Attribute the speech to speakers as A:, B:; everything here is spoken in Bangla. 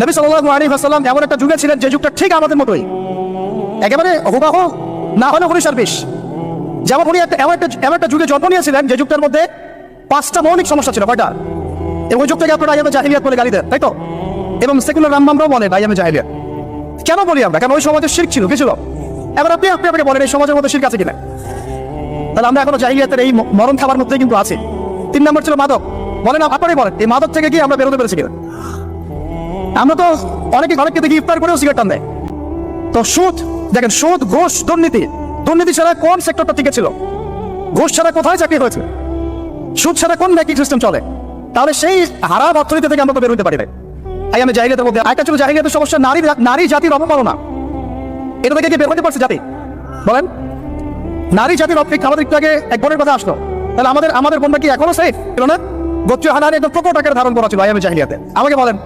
A: নবী সাল্লাল্লাহু আলাইহি ওয়াসাল্লাম এমন একটা যুগে ছিলেন যে যুগটা ঠিক আমাদের মতোই। একেবারে হুবাহ না হলে উনিশ বিশ। যেমন উনি একটা এমন একটা এমন একটা যুগে জন্ম নিয়েছিলেন যে যুগটার মধ্যে পাঁচটা মৌলিক সমস্যা ছিল, কয়টা? এবং ওই যুগটাকে আপনারা আইয়ামে জাহিলিয়াত বলে গালি দেন, তাই তো? এবং সেকুলার রামবামরাও বলে আইয়ামে জাহিলিয়াত। কেন বলি আমরা? কারণ ওই সমাজে শির্ক ছিল, কি ছিল? এবার আপনি আপনি আপনাকে বলেন, এই সমাজের মধ্যে শির্ক আছে কিনা? তাহলে আমরা এখনও জাহিলিয়াতের এই মরণ খাবার মধ্যে কিন্তু আছি। তিন নম্বর ছিল মাদক। বলেন আপনারই বলেন, এই মাদক থেকে কি আমরা বেরোতে পেরেছি কিনা? আমরা তো অনেকে অনেককে দেখি ইফতার করেও সিগারেট টান দেয়। তো সুদ, দেখেন সুদ, ঘুষ, দুর্নীতি দুর্নীতি ছাড়া কোন সেক্টরটা টিকে ছিল? ঘুষ ছাড়া কোথায় চাকরি হয়েছে? সুদ ছাড়া কোন ব্যাংকিং সিস্টেম চলে? তাহলে সেই হারাব অর্থনীতি থেকে আমরা তো বেরোতে পারি না তাই আমি জাহিলিয়াতের মধ্যে আরেকটা ছিল জাহিলিয়াতের সমস্যা, নারী নারী জাতির অবমাননা এটা থেকে কি বের হতে পারছে জাতি? বলেন। নারী জাতির অপেক্ষা আমাদের একটু আগে এক বোনের কথা আসলো। তাহলে আমাদের আমাদের বোনটা কি এখনও সেফ ছিল না? গোত্রীয় হানানি একদম প্রকট আকারে ধারণ করা ছিল আইএমএ জাহিলিয়াতে। আমাকে বলেন